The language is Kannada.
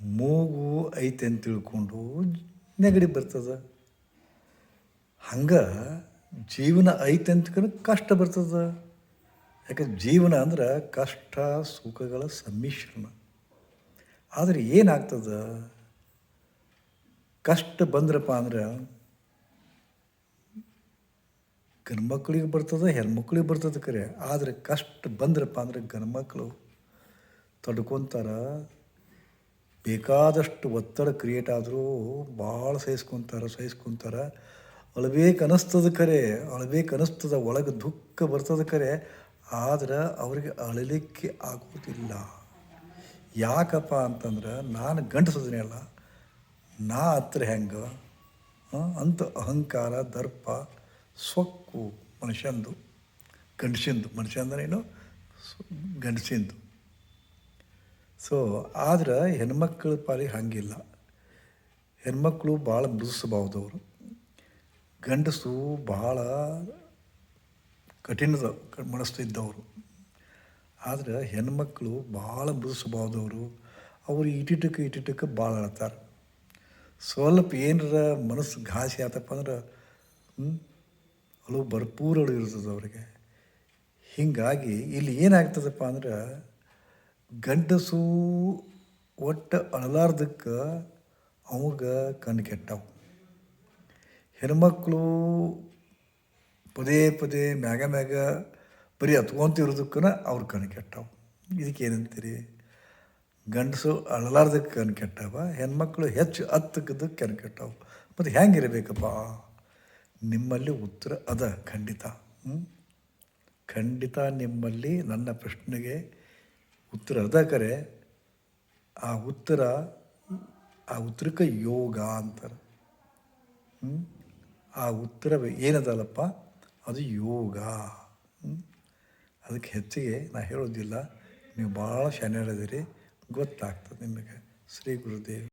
ಮೂಗು ಐತೆ ಅಂತ ತಿಳ್ಕೊಂಡು ನೆಗಡಿ ಬರ್ತದೆ. ಹಂಗೆ ಜೀವನ ಐತೆ ಅಂತ ಕಷ್ಟ ಬರ್ತದೆ. ಯಾಕೆ ಜೀವನ ಅಂದ್ರೆ ಕಷ್ಟ, ಸುಖಗಳ ಸಮ್ಮಿಶ್ರಣ. ಆದರೆ ಏನಾಗ್ತದೆ? ಕಷ್ಟ ಬಂದ್ರಪ್ಪ ಅಂದ್ರೆ ಗಂಡ್ಮಕ್ಳಿಗೆ ಬರ್ತದೆ, ಹೆಣ್ಮಕ್ಳಿಗೆ ಬರ್ತದೆ ಕರೆ. ಆದರೆ ಕಷ್ಟ ಬಂದ್ರಪ್ಪ ಅಂದ್ರೆ ಗಂಡ್ಮಕ್ಳು ತಡ್ಕೊತಾರ ಬೇಕಾದಷ್ಟು ಒತ್ತಡ ಕ್ರಿಯೇಟ್ ಆದರೂ ಭಾಳ ಸಹಿಸ್ಕೊತಾರೆ ಸಹಿಸ್ಕೊತಾರೆ. ಅಳ್ಬೇಕು ಅನಿಸ್ತದ ಖರೆ ಅಳ್ಬೇಕು ಅನಿಸ್ತದ ಒಳಗೆ ದುಃಖ ಬರ್ತದ ಖರೆ ಆದ್ರೆ ಅವ್ರಿಗೆ ಅಳಲಿಕ್ಕೆ ಆಗೋದಿಲ್ಲ. ಯಾಕಪ್ಪ ಅಂತಂದ್ರೆ ನಾನು ಗಂಡಸದನೇ ಅಲ್ಲ, ನಾ ಹತ್ರ ಹೆಂಗೆ ಅಂತ ಅಹಂಕಾರ, ದರ್ಪ, ಸೊಕ್ಕು ಮನುಷ್ಯಂದು, ಗಂಡಸಿಂದು, ಮನುಷ್ಯ ಅಂದ್ರೇನು? ಗಂಡಸಿಂದು. ಸೊ ಆದ್ರೆ ಹೆಣ್ಮಕ್ಳ ಪಾಲಿ ಹಂಗಿಲ್ಲ. ಹೆಣ್ಮಕ್ಳು ಭಾಳ ಮೃದು ಸ್ವಭಾವದವರು ಗಂಡಸು ಭಾಳ ಕಠಿಣದ ಮನಸ್ಸು ಇದ್ದವರು. ಆದ್ರೆ ಹೆಣ್ಮಕ್ಳು ಭಾಳ ಮೃದು ಸ್ವಭಾವದವರು ಅವರು ಇಟಿಟಕ್ಕೆ ಇಟಿಟಕ್ಕೆ ಭಾಳ ಅಳ್ತಾರೆ ಸ್ವಲ್ಪ ಏನರ ಮನಸ್ಸು ಘಾಸಿ ಆತಪ್ಪ ಅಂದ್ರೆ ಅಳು ಭರ್ಪೂರ ಅಳು ಇರ್ತದೆ ಅವರಿಗೆ. ಹೀಗಾಗಿ ಇಲ್ಲಿ ಏನಾಗ್ತದಪ್ಪ ಅಂದ್ರೆ ಗಂಡಸು ಒಟ್ಟು ಅಳಲಾರ್ದಕ್ಕೆ ಅವಾಗ ಕಣ್ಣು ಕೆಟ್ಟವು. ಹೆಣ್ಮಕ್ಳು ಪದೇ ಪದೇ ಮ್ಯಾಗ ಮ್ಯಾಗ ಬರೀ ಹತ್ಕೊಂತಿರೋದಕ್ಕನ ಅವ್ರ ಕಣ್ಣು ಕೆಟ್ಟವು. ಇದಕ್ಕೆ ಏನಂತೀರಿ? ಗಂಡಸು ಅಳಲಾರ್ದಕ್ಕೆ ಕಣ್ಣು ಕೆಟ್ಟವ, ಹೆಣ್ಮಕ್ಳು ಹೆಚ್ಚು ಹತ್ತಕ್ಕದಕ್ಕೆ ಕಣ್ಣು ಕೆಟ್ಟವು. ಮತ್ತು ಹೆಂಗಿರಬೇಕಪ್ಪ ನಿಮ್ಮಲ್ಲಿ ಉತ್ತರ ಅದ, ಖಂಡಿತ. ಖಂಡಿತ ನಿಮ್ಮಲ್ಲಿ ನನ್ನ ಪ್ರಶ್ನೆಗೆ ಉತ್ತರ ಅದ ಕರೆ, ಆ ಉತ್ತರ, ಆ ಉತ್ತರಕ್ಕೆ ಯೋಗ ಅಂತಾರೆ. ಆ ಉತ್ತರ ಏನದಲ್ಲಪ್ಪ? ಅದು ಯೋಗ. ಅದಕ್ಕೆ ಹೆಚ್ಚಿಗೆ ನಾ ಹೇಳೋದಿಲ್ಲ. ನೀವು ಭಾಳ ಶಾನ್ಯರದಿರಿ ಗೊತ್ತಾಗ್ತದೆ ನಿಮಗೆ. ಶ್ರೀ ಗುರುದೇವ್.